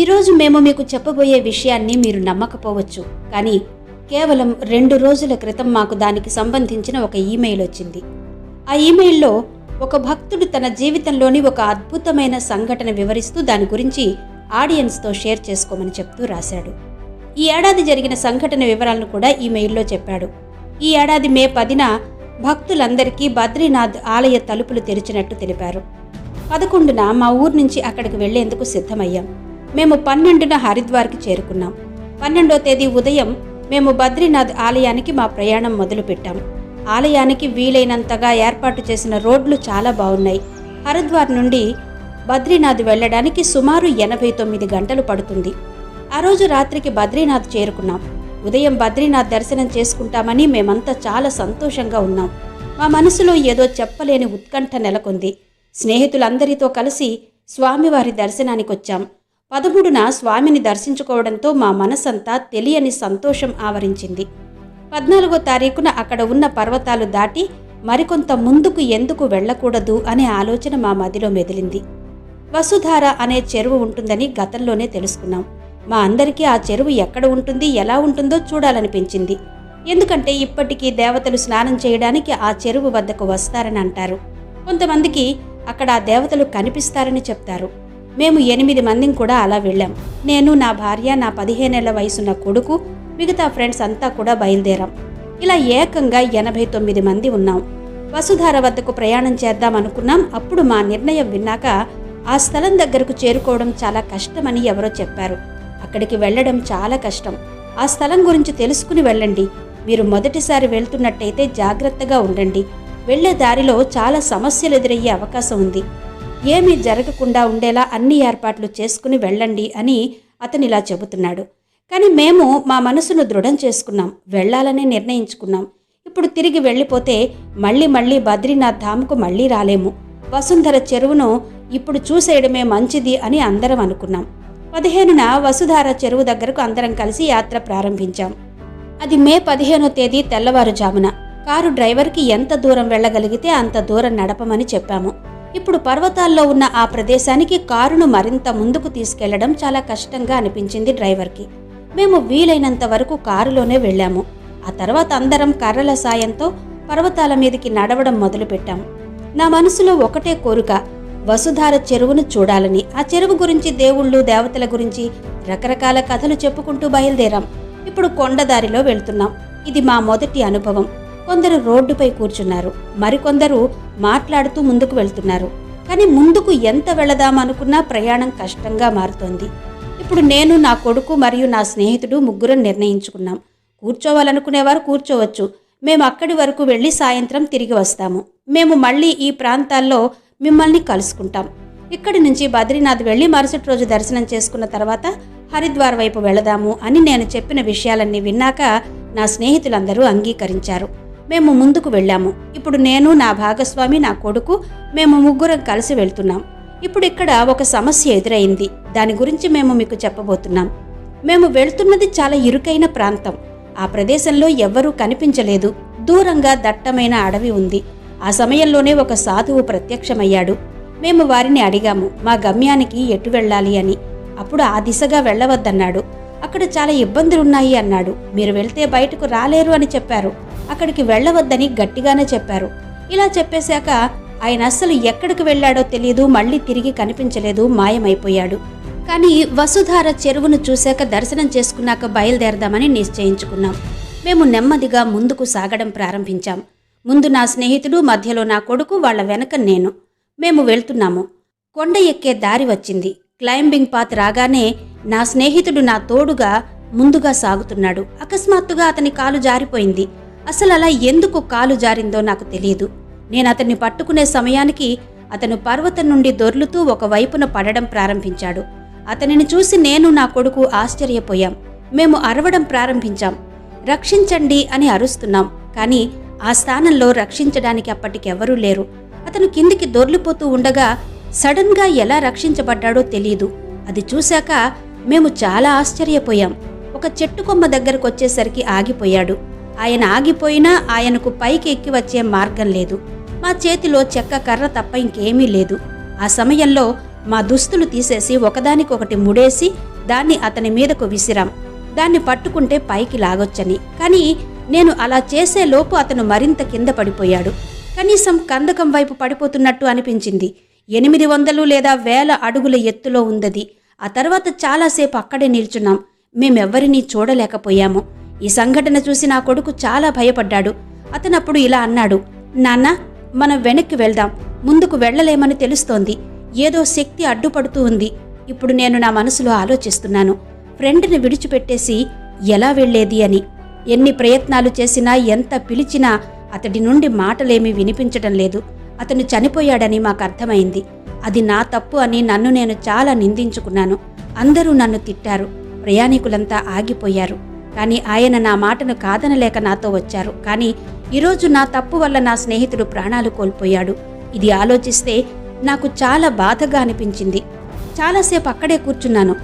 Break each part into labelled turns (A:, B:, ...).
A: ఈరోజు మేము మీకు చెప్పబోయే విషయాన్ని మీరు నమ్మకపోవచ్చు. కానీ కేవలం రెండు రోజుల క్రితం మాకు దానికి సంబంధించిన ఒక ఈమెయిల్ వచ్చింది. ఆ ఈమెయిల్లో ఒక భక్తుడు తన జీవితంలోని ఒక అద్భుతమైన సంఘటన వివరిస్తూ దాని గురించి ఆడియన్స్తో షేర్ చేసుకోమని చెప్తూ రాశాడు. ఈ ఏడాది జరిగిన సంఘటన వివరాలను కూడా ఈ మెయిల్లో చెప్పాడు. ఈ ఏడాది మే పదిన భక్తులందరికీ బద్రీనాథ్ ఆలయ తలుపులు తెరిచినట్టు తెలిపారు. పదకొండున మా ఊరు నుంచి అక్కడికి వెళ్ళేందుకు సిద్ధమయ్యాం. మేము పన్నెండున హరిద్వార్కి చేరుకున్నాం. పన్నెండో తేదీ ఉదయం మేము బద్రీనాథ్ ఆలయానికి మా ప్రయాణం మొదలుపెట్టాం. ఆలయానికి వీలైనంతగా ఏర్పాటు చేసిన రోడ్లు చాలా బాగున్నాయి. హరిద్వార్ నుండి బద్రీనాథ్ వెళ్ళడానికి సుమారు ఎనభై తొమ్మిది గంటలు పడుతుంది. ఆ రోజు రాత్రికి బద్రీనాథ్ చేరుకున్నాం. ఉదయం బద్రీనాథ్ దర్శనం చేసుకుంటామని మేమంతా చాలా సంతోషంగా ఉన్నాం. మా మనసులో ఏదో చెప్పలేని ఉత్కంఠ నెలకొంది. స్నేహితులందరితో కలిసి స్వామివారి దర్శనానికి వచ్చాం పదమూడున స్వామిని దర్శించుకోవడంతో మా మనసంతా తెలియని సంతోషం ఆవరించింది. పద్నాలుగో తారీఖున అక్కడ ఉన్న పర్వతాలు దాటి మరికొంత ముందుకు ఎందుకు వెళ్ళకూడదు అనే ఆలోచన మా మదిలో మెదిలింది. వసుధార అనే చెరువు ఉంటుందని గతంలోనే తెలుసుకున్నాం. మా అందరికీ ఆ చెరువు ఎక్కడ ఉంటుంది ఎలా ఉంటుందో చూడాలనిపించింది. ఎందుకంటే ఇప్పటికీ దేవతలు స్నానం చేయడానికి ఆ చెరువు వద్దకు వస్తారని అంటారు. కొంతమందికి అక్కడ ఆ దేవతలు కనిపిస్తారని చెప్తారు. మేము ఎనిమిది మందిని కూడా అలా వెళ్ళాం. నేను నా భార్య నా పదిహేనేళ్ళ వయసున్న కొడుకు మిగతా ఫ్రెండ్స్ అంతా కూడా బయలుదేరాం. ఇలా ఏకంగా ఎనభై తొమ్మిది మంది ఉన్నాం. వసుధార వద్దకు ప్రయాణం చేద్దాం అనుకున్నాం. అప్పుడు మా నిర్ణయం విన్నాక ఆ స్థలం దగ్గరకు చేరుకోవడం చాలా కష్టమని ఎవరో చెప్పారు. అక్కడికి వెళ్ళడం చాలా కష్టం. ఆ స్థలం గురించి తెలుసుకుని వెళ్ళండి. మీరు మొదటిసారి వెళ్తున్నట్టయితే జాగ్రత్తగా ఉండండి. వెళ్ళే దారిలో చాలా సమస్యలు ఎదురయ్యే అవకాశం ఉంది. ఏమీ జరగకుండా ఉండేలా అన్ని ఏర్పాట్లు చేసుకుని వెళ్ళండి అని అతను ఇలా చెబుతున్నాడు. కానీ మేము మా మనసును దృఢం చేసుకున్నాం. వెళ్ళాలని నిర్ణయించుకున్నాం. ఇప్పుడు తిరిగి వెళ్ళిపోతే మళ్ళీ మళ్ళీ బద్రీనాథ్ ధామ్కు మళ్ళీ రాలేము. వసుంధర చెరువును ఇప్పుడు చూసేయడమే మంచిది అని అందరం అనుకున్నాం. పదిహేనున వసుధార చెరువు దగ్గరకు అందరం కలిసి యాత్ర ప్రారంభించాం. అది మే పదిహేనో తేదీ తెల్లవారుజామున. కారు డ్రైవర్కి ఎంత దూరం వెళ్ళగలిగితే అంత దూరం నడపమని చెప్పాము. ఇప్పుడు పర్వతాల్లో ఉన్న ఆ ప్రదేశానికి కారును మరింత ముందుకు తీసుకెళ్ళడం చాలా కష్టంగా అనిపించింది డ్రైవర్కి. మేము వీలైనంత వరకు కారులోనే వెళ్ళాము. ఆ తర్వాత అందరం కర్రల సాయంతో పర్వతాల మీదకి నడవడం మొదలుపెట్టాం. నా మనసులో ఒకటే కోరిక వసుధార చెరువును చూడాలని. ఆ చెరువు గురించి దేవుళ్ళు దేవతల గురించి రకరకాల కథలు చెప్పుకుంటూ బయలుదేరాం. ఇప్పుడు కొండదారిలో వెళ్తున్నాం. ఇది మా మొదటి అనుభవం. కొందరు రోడ్డుపై కూర్చున్నారు. మరికొందరు మాట్లాడుతూ ముందుకు వెళ్తున్నారు. కానీ ముందుకు ఎంత వెళదామనుకున్నా ప్రయాణం కష్టంగా మారుతోంది. ఇప్పుడు నేను నా కొడుకు మరియు నా స్నేహితుడు ముగ్గురం నిర్ణయించుకున్నాం. కూర్చోవాలనుకునేవారు కూర్చోవచ్చు. మేము అక్కడి వరకు వెళ్ళి సాయంత్రం తిరిగి వస్తాము. మేము మళ్ళీ ఈ ప్రాంతాల్లో మిమ్మల్ని కలుసుకుంటాం. ఇక్కడి నుంచి బద్రీనాథ్ వెళ్ళి మరుసటి రోజు దర్శనం చేసుకున్న తర్వాత హరిద్వార్ వైపు వెళదాము అని నేను చెప్పిన విషయాలన్నీ విన్నాక నా స్నేహితులందరూ అంగీకరించారు. మేము ముందుకు వెళ్ళాము. ఇప్పుడు నేను నా భాగస్వామి నా కొడుకు మేము ముగ్గురం కలిసి వెళ్తున్నాం. ఇప్పుడు ఇక్కడ ఒక సమస్య ఎదురైంది. దాని గురించి మేము మీకు చెప్పబోతున్నాం. మేము వెళ్తున్నది చాలా ఇరుకైన ప్రాంతం. ఆ ప్రదేశంలో ఎవ్వరూ కనిపించలేదు. దూరంగా దట్టమైన అడవి ఉంది. ఆ సమయంలోనే ఒక సాధువు ప్రత్యక్షమయ్యాడు. మేము వారిని అడిగాము మా గమ్యానికి ఎటు వెళ్ళాలి? అని. అప్పుడు ఆ దిశగా వెళ్ళవద్దన్నాడు. అక్కడ చాలా ఇబ్బందులు ఉన్నాయి అన్నాడు. మీరు వెళ్తే బయటకు రాలేరు అని చెప్పారు. అక్కడికి వెళ్ళవద్దని గట్టిగానే చెప్పారు. ఇలా చెప్పేశాక ఆయన అస్సలు ఎక్కడికి వెళ్ళాడో తెలియదు మళ్ళీ తిరిగి కనిపించలేదు మాయమైపోయాడు. కానీ వసుధార చెరువును చూశాక దర్శనం చేసుకున్నాక బయలుదేరదామని నిశ్చయించుకున్నాం. మేము నెమ్మదిగా ముందుకు సాగడం ప్రారంభించాం. ముందు నా స్నేహితుడు మధ్యలో నా కొడుకు వాళ్ళ వెనక నేను. మేము వెళ్తున్నాము. కొండ ఎక్కే దారి వచ్చింది. క్లైంబింగ్ పాత్ రాగానే నా స్నేహితుడు నా తోడుగా ముందుగా సాగుతున్నాడు. అకస్మాత్తుగా అతని కాలు జారిపోయింది. అసలు అలా ఎందుకు కాలు జారిందో నాకు తెలియదు నేను అతన్ని పట్టుకునే సమయానికి అతను పర్వతం నుండి దొర్లుతూ ఒక వైపున పడడం ప్రారంభించాడు. అతనిని చూసి నేను నా కొడుకు ఆశ్చర్యపోయాం. మేము అరవడం ప్రారంభించాం. రక్షించండి అని అరుస్తున్నాం. కానీ ఆ స్థానంలో రక్షించడానికి అప్పటికెవరూ లేరు. అతను కిందికి దొర్లిపోతూ ఉండగా సడన్గా ఎలా రక్షించబడ్డాడో తెలియదు అది చూశాక మేము చాలా ఆశ్చర్యపోయాం. ఒక చెట్టు కొమ్మ దగ్గరకు వచ్చేసరికి ఆగిపోయాడు. ఆయన ఆగిపోయినా ఆయనకు పైకి ఎక్కి వచ్చే మార్గం లేదు. మా చేతిలో చెక్క కర్ర తప్ప ఇంకేమీ లేదు. ఆ సమయంలో మా దుస్తులు తీసేసి ఒకదానికొకటి ముడేసి దాన్ని అతని మీదకు విసిరాం. దాన్ని పట్టుకుంటే పైకి లాగొచ్చని. కానీ నేను అలా చేసే లోపు అతను మరింత కింద పడిపోయాడు. కనీసం కందకం వైపు పడిపోతున్నట్టు అనిపించింది. ఎనిమిది వందలు లేదా వేల అడుగుల ఎత్తులో ఉందది. ఆ తర్వాత చాలాసేపు అక్కడే నిల్చున్నాం. మేమెవ్వరినీ చూడలేకపోయాము. ఈ సంఘటన చూసి నా కొడుకు చాలా భయపడ్డాడు. అతనప్పుడు ఇలా అన్నాడు నాన్న మనం వెనక్కి వెళ్దాం. ముందుకు వెళ్ళలేమని తెలుస్తోంది. ఏదో శక్తి అడ్డుపడుతూ ఉంది. ఇప్పుడు నేను నా మనసులో ఆలోచిస్తున్నాను. ఫ్రెండ్ని విడిచిపెట్టేసి ఎలా వెళ్ళేది అని. ఎన్ని ప్రయత్నాలు చేసినా ఎంత పిలిచినా అతడి నుండి మాటలేమీ వినిపించడం లేదు. అతను చనిపోయాడని మాకు అర్థమైంది అది నా తప్పు అని నన్ను నేను చాలా నిందించుకున్నాను. అందరూ నన్ను తిట్టారు. ప్రయాణికులంతా ఆగిపోయారు. కానీ ఆయన నా మాటను కాదనలేక నాతో వచ్చారు. కానీ ఈరోజు నా తప్పు వల్ల నా స్నేహితుడు ప్రాణాలు కోల్పోయాడు. ఇది ఆలోచిస్తే నాకు చాలా బాధగా అనిపించింది. చాలాసేపు అక్కడే కూర్చున్నాను.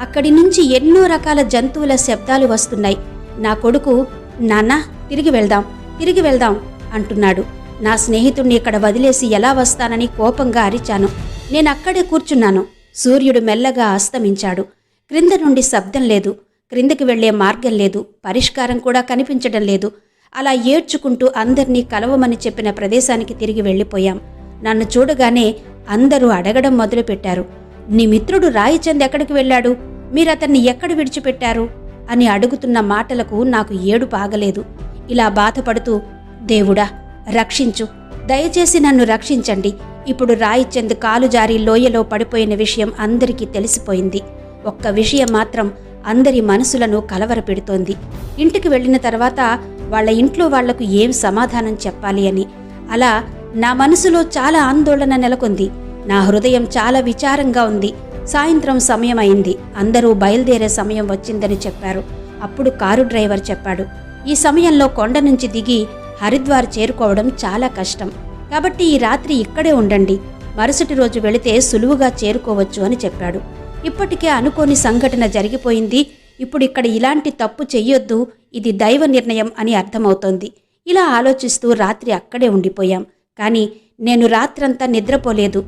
A: అక్కడి నుంచి ఎన్నో రకాల జంతువుల శబ్దాలు వస్తున్నాయి. నా కొడుకు నాన్న తిరిగి వెళ్దాం తిరిగి వెళ్దాం అంటున్నాడు. నా స్నేహితుణ్ణి ఇక్కడ వదిలేసి ఎలా వస్తానని కోపంగా అరిచాను. నేను అక్కడే కూర్చున్నాను. సూర్యుడు మెల్లగా అస్తమించాడు. క్రింద నుండి శబ్దం లేదు. క్రిందకి వెళ్ళే మార్గం లేదు. పరిష్కారం కూడా కనిపించడం లేదు. అలా ఏడ్చుకుంటూ అందర్నీ కలవమని చెప్పిన ప్రదేశానికి తిరిగి వెళ్ళిపోయాం. నన్ను చూడగానే అందరూ అడగడం మొదలుపెట్టారు. నీ మిత్రుడు రాయిచంద్ ఎక్కడికి వెళ్ళాడు? మీరతన్ని ఎక్కడ విడిచిపెట్టారు? అని అడుగుతున్న మాటలకు నాకు ఏడు పాగలేదు ఇలా బాధపడుతూ దేవుడా రక్షించు. దయచేసి నన్ను రక్షించండి. ఇప్పుడు రాయిచంద్ కాలు జారి లోయలో పడిపోయిన విషయం అందరికీ తెలిసిపోయింది. ఒక్క విషయం మాత్రం అందరి మనసులను కలవరపెడుతోంది. ఇంటికి వెళ్ళిన తర్వాత వాళ్ళ ఇంట్లో వాళ్ళకు ఏం సమాధానం చెప్పాలి అని. అలా నా మనసులో చాలా ఆందోళన నెలకొంది. నా హృదయం చాలా విచారంగా ఉంది. సాయంత్రం సమయం అయింది అందరూ బయలుదేరే సమయం వచ్చిందని చెప్పారు. అప్పుడు కారు డ్రైవర్ చెప్పాడు. ఈ సమయంలో కొండ నుంచి దిగి హరిద్వార్ చేరుకోవడం చాలా కష్టం. కాబట్టి ఈ రాత్రి ఇక్కడే ఉండండి. మరుసటి రోజు వెళితే సులువుగా చేరుకోవచ్చు అని చెప్పాడు. ఇప్పటికే అనుకోని సంఘటన జరిగిపోయింది. ఇప్పుడు ఇక్కడ ఇలాంటి తప్పు చెయ్యొద్దు. ఇది దైవ నిర్ణయం అని అర్థమవుతోంది. ఇలా ఆలోచిస్తూ రాత్రి అక్కడే ఉండిపోయాం. కానీ నేను రాత్రంతా నిద్రపోలేదు.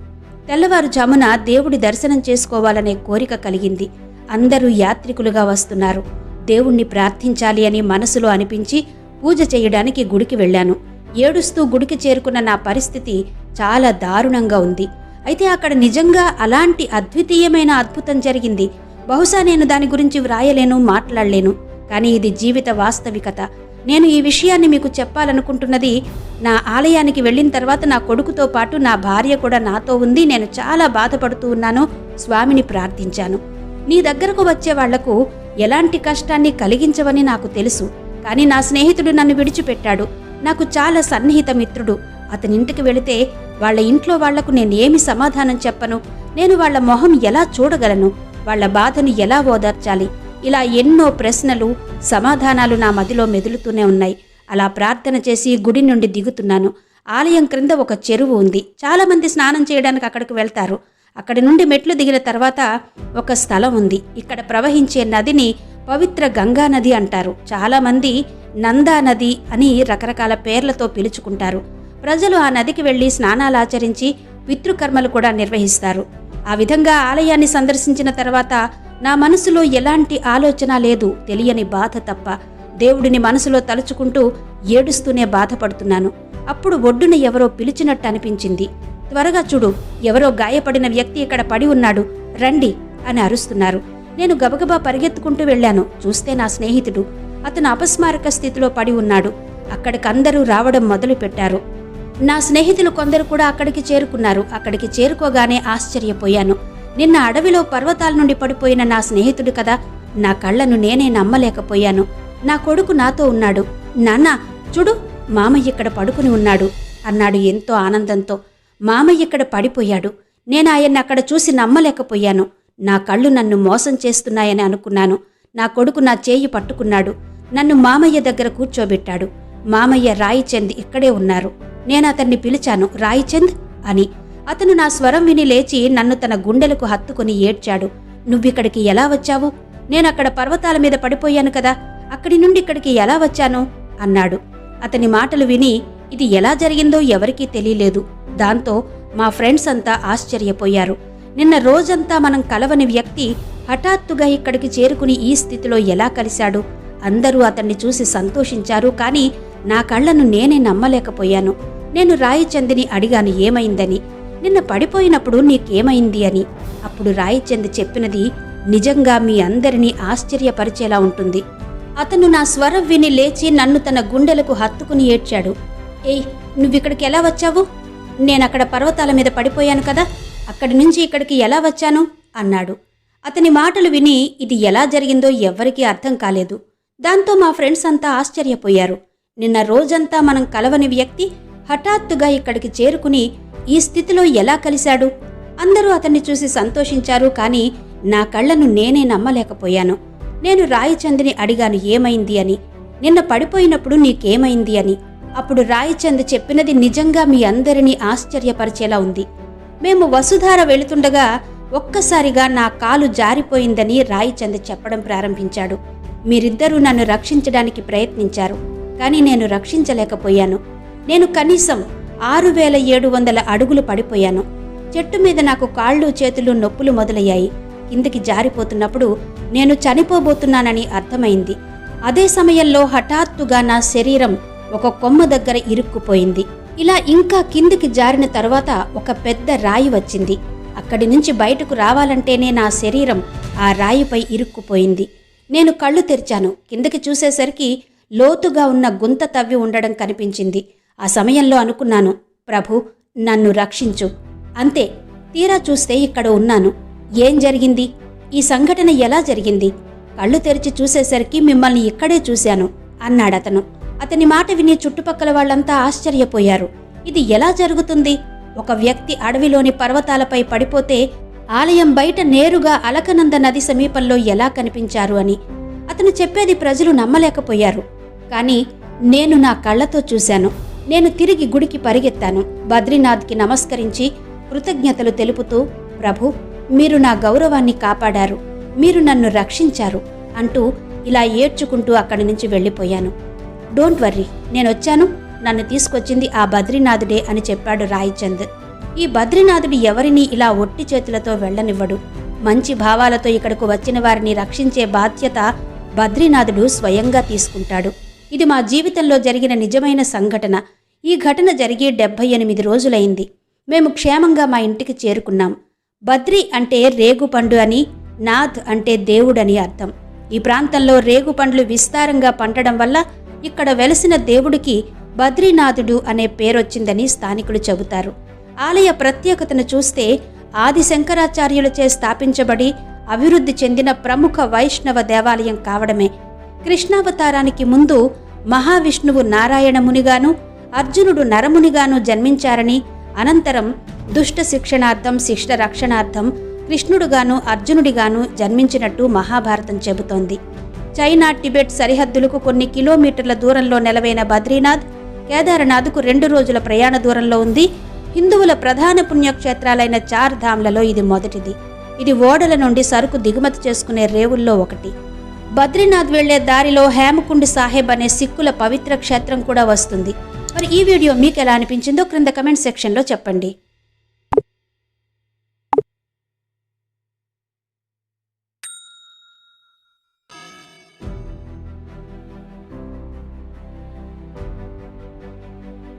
A: తెల్లవారుజామున దేవుడి దర్శనం చేసుకోవాలనే కోరిక కలిగింది. అందరూ యాత్రికులుగా వస్తున్నారు. దేవుణ్ణి ప్రార్థించాలి అని మనసులో అనిపించి పూజ చేయడానికి గుడికి వెళ్ళాను. ఏడుస్తూ గుడికి చేరుకున్న నా పరిస్థితి చాలా దారుణంగా ఉంది. అయితే అక్కడ నిజంగా అలాంటి అద్వితీయమైన అద్భుతం జరిగింది. బహుశా నేను దాని గురించి వ్రాయలేను మాట్లాడలేను. కానీ ఇది జీవిత వాస్తవికత. నేను ఈ విషయాన్ని మీకు చెప్పాలనుకుంటున్నది నా ఆలయానికి వెళ్ళిన తర్వాత నా కొడుకుతో పాటు నా భార్య కూడా నాతో ఉంది. నేను చాలా బాధపడుతూ ఉన్నాను. స్వామిని ప్రార్థించాను. నీ దగ్గరకు వచ్చే వాళ్ళకు ఎలాంటి కష్టాన్ని కలిగించవని నాకు తెలుసు. కానీ నా స్నేహితుడు నన్ను విడిచిపెట్టాడు. నాకు చాలా సన్నిహిత మిత్రుడు. అతని ఇంటికి వెళితే వాళ్ళ ఇంట్లో వాళ్ళకు ఏమి సమాధానం చెప్పను? నేను వాళ్ళ మొహం ఎలా చూడగలను? వాళ్ళ బాధను ఎలా ఓదార్చాలి? ఇలా ఎన్నో ప్రశ్నలు సమాధానాలు నా మదిలో మెదులుతూనే ఉన్నాయి. అలా ప్రార్థన చేసి గుడి నుండి దిగుతున్నాను. ఆలయం క్రింద ఒక చెరువు ఉంది. చాలామంది స్నానం చేయడానికి అక్కడికి వెళ్తారు. అక్కడి నుండి మెట్లు దిగిన తర్వాత ఒక స్థలం ఉంది. ఇక్కడ ప్రవహించే నదిని పవిత్ర గంగా నది అంటారు. చాలామంది నందా నది అని రకరకాల పేర్లతో పిలుచుకుంటారు. ప్రజలు ఆ నదికి వెళ్ళి స్నానాలు ఆచరించి పితృకర్మలు కూడా నిర్వహిస్తారు. ఆ విధంగా ఆలయాన్ని సందర్శించిన తర్వాత నా మనసులో ఎలాంటి ఆలోచన లేదు తెలియని బాధ తప్ప దేవుడిని మనసులో తలుచుకుంటూ ఏడుస్తూనే బాధపడుతున్నాను. అప్పుడు ఒడ్డున ఎవరో పిలిచినట్టు అనిపించింది. త్వరగా చూడు ఎవరో గాయపడిన వ్యక్తి ఇక్కడ పడి ఉన్నాడు రండి అని అరుస్తున్నారు. నేను గబగబా పరిగెత్తుకుంటూ వెళ్ళాను. చూస్తే నా స్నేహితుడు అతను అపస్మారక స్థితిలో పడి ఉన్నాడు. అక్కడికందరూ రావడం మొదలుపెట్టారు. నా స్నేహితులు కొందరు కూడా అక్కడికి చేరుకున్నారు. అక్కడికి చేరుకోగానే ఆశ్చర్యపోయాను. నిన్న అడవిలో పర్వతాల నుండి పడిపోయిన నా స్నేహితుడు కదా నా కళ్ళను నేనే నమ్మలేకపోయాను. నా కొడుకు నాతో ఉన్నాడు. నాన్న చూడు మామయ్య ఇక్కడ పడుకుని ఉన్నాడు అన్నాడు ఎంతో ఆనందంతో. మామయ్య ఇక్కడ పడిపోయాడు. నేను ఆయన్ని అక్కడ చూసి నమ్మలేకపోయాను. నా కళ్ళు నన్ను మోసం చేస్తున్నాయని అనుకున్నాను. నా కొడుకు నా చేయి పట్టుకున్నాడు. నన్ను మామయ్య దగ్గర కూర్చోబెట్టాడు. మామయ్య రాయిచంద్ ఇక్కడే ఉన్నారు. నేను అతన్ని పిలిచాను రాయిచంద్ అని. అతను నా స్వరం విని లేచి నన్ను తన గుండెలకు హత్తుకుని ఏడ్చాడు. నువ్విక్కడికి ఎలా వచ్చావు? నేనక్కడ పర్వతాల మీద పడిపోయాను కదా. అక్కడి నుండి ఇక్కడికి ఎలా వచ్చాను? అన్నాడు. అతని మాటలు విని ఇది ఎలా జరిగిందో ఎవరికీ తెలియలేదు. దాంతో మా ఫ్రెండ్స్ అంతా ఆశ్చర్యపోయారు. నిన్న రోజంతా మనం కలవని వ్యక్తి హఠాత్తుగా ఇక్కడికి చేరుకుని ఈ స్థితిలో ఎలా కలిశాడు? అందరూ అతన్ని చూసి సంతోషించారు కానీ నా కళ్ళను నేనే నమ్మలేకపోయాను. నేను రాయిచంద్ని అడిగాను ఏమైందని. నిన్న పడిపోయినప్పుడు నీకేమైంది అని. అప్పుడు రాయిచంద్ చెప్పినది నిజంగా మీ అందరినీ ఆశ్చర్యపరిచేలా ఉంటుంది. అతను నా స్వరం విని లేచి నన్ను తన గుండెలకు హత్తుకుని ఏడ్చాడు. ఏయ్ నువ్విక్కడికి ఎలా వచ్చావు? నేనక్కడ పర్వతాల మీద పడిపోయాను కదా. అక్కడి నుంచి ఇక్కడికి ఎలా వచ్చాను? అన్నాడు. అతని మాటలు విని ఇది ఎలా జరిగిందో ఎవ్వరికీ అర్థం కాలేదు. దాంతో మా ఫ్రెండ్స్ అంతా ఆశ్చర్యపోయారు. నిన్న రోజంతా మనం కలవని వ్యక్తి హఠాత్తుగా ఇక్కడికి చేరుకుని ఈ స్థితిలో ఎలా కలిశాడు? అందరూ అతన్ని చూసి సంతోషించారు కానీ నా కళ్ళను నేనే నమ్మలేకపోయాను. నేను రాయిచంద్ని అడిగాను ఏమైంది అని. నిన్న పడిపోయినప్పుడు నీకేమైంది అని. అప్పుడు రాయిచంద్ చెప్పినది నిజంగా మీ అందరినీ ఆశ్చర్యపరిచేలా ఉంది. మేము వసుధార వెళుతుండగా ఒక్కసారిగా నా కాలు జారిపోయిందని రాయిచంద్ చెప్పడం ప్రారంభించాడు. మీరిద్దరూ నన్ను రక్షించడానికి ప్రయత్నించారు కానీ నేను రక్షించలేకపోయాను. నేను కనీసం ఆరు వేల ఏడు వందల అడుగులు పడిపోయాను. చెట్టు మీద నాకు కాళ్ళు చేతులు నొప్పులు మొదలయ్యాయి. కిందికి జారిపోతున్నప్పుడు నేను చనిపోబోతున్నానని అర్థమైంది. అదే సమయంలో హఠాత్తుగా నా శరీరం ఒక కొమ్మ దగ్గర ఇరుక్కుపోయింది. ఇలా ఇంకా కిందికి జారిన తర్వాత ఒక పెద్ద రాయి వచ్చింది. అక్కడి నుంచి బయటకు రావాలంటేనే నా శరీరం ఆ రాయిపై ఇరుక్కుపోయింది. నేను కళ్ళు తెరిచాను. కిందకి చూసేసరికి లోతుగా ఉన్న గుంత తవ్వి ఉండడం కనిపించింది. ఆ సమయంలో అనుకున్నాను ప్రభు నన్ను రక్షించు. అంతే తీరా చూస్తే ఇక్కడ ఉన్నాను. ఏం జరిగింది? ఈ సంఘటన ఎలా జరిగింది? కళ్ళు తెరిచి చూసేసరికి మిమ్మల్ని ఇక్కడే చూశాను అన్నాడతను. అతని మాట విని చుట్టుపక్కల వాళ్ళంతా ఆశ్చర్యపోయారు. ఇది ఎలా జరుగుతుంది? ఒక వ్యక్తి అడవిలోని పర్వతాలపై పడిపోతే ఆలయం బయట నేరుగా అలకనంద నది సమీపంలో ఎలా కనిపించారు అని. అతను చెప్పేది ప్రజలు నమ్మలేకపోయారు. కానీ నేను నా కళ్ళతో చూశాను. నేను తిరిగి గుడికి పరిగెత్తాను. బద్రీనాథ్కి నమస్కరించి కృతజ్ఞతలు తెలుపుతూ ప్రభు మీరు నా గౌరవాన్ని కాపాడారు. మీరు నన్ను రక్షించారు అంటూ ఇలా ఏడ్చుకుంటూ అక్కడి నుంచి వెళ్ళిపోయాను. డోంట్ వర్రీ నేనొచ్చాను నన్ను తీసుకొచ్చింది ఆ బద్రీనాథుడే అని చెప్పాడు రాయచంద్. ఈ బద్రీనాథుడు ఎవరిని ఇలా ఒట్టి చేతులతో వెళ్ళనివ్వడు. మంచి భావాలతో ఇక్కడకు వచ్చిన వారిని రక్షించే బాధ్యత బద్రీనాథుడు స్వయంగా తీసుకుంటాడు. ఇది మా జీవితంలో జరిగిన నిజమైన సంఘటన. ఈ ఘటన జరిగి డెబ్బై ఎనిమిది రోజులైంది. మేము క్షేమంగా మా ఇంటికి చేరుకున్నాం. బద్రి అంటే రేగుపండు అని నాథ్ అంటే దేవుడని అర్థం. ఈ ప్రాంతంలో రేగుపండ్లు విస్తారంగా పండడం వల్ల ఇక్కడ వెలసిన దేవుడికి బద్రీనాథుడు అనే పేరొచ్చిందని స్థానికులు చెబుతారు. ఆలయ ప్రత్యేకతను చూస్తే ఆది శంకరాచార్యులచే స్థాపించబడి అభివృద్ధి చెందిన ప్రముఖ వైష్ణవ దేవాలయం కావడమే. కృష్ణావతారానికి ముందు మహావిష్ణువు నారాయణమునిగాను అర్జునుడు నరమునిగాను జన్మించారని అనంతరం దుష్ట శిక్షణార్థం శిష్ట రక్షణార్థం కృష్ణుడుగాను అర్జునుడిగాను జన్మించినట్టు మహాభారతం చెబుతోంది. చైనా టిబెట్ సరిహద్దులకు కొన్ని కిలోమీటర్ల దూరంలో నెలవైన బద్రీనాథ్ కేదార్నాథ్కు రెండు రోజుల ప్రయాణ దూరంలో ఉంది. హిందువుల ప్రధాన పుణ్యక్షేత్రాలైన చార్ ధామ్లలో ఇది మొదటిది. ఇది ఓడల నుండి సరుకు దిగుమతి చేసుకునే రేవుల్లో ఒకటి. బద్రీనాథ్ వెళ్ళే దారిలో హేమకుండ్ సాహెబ్ అనే సిక్కుల పవిత్ర క్షేత్రం కూడా వస్తుంది. మరి ఈ వీడియో మీకు ఎలా అనిపించిందో క్రింద కమెంట్ సెక్షన్లో చెప్పండి.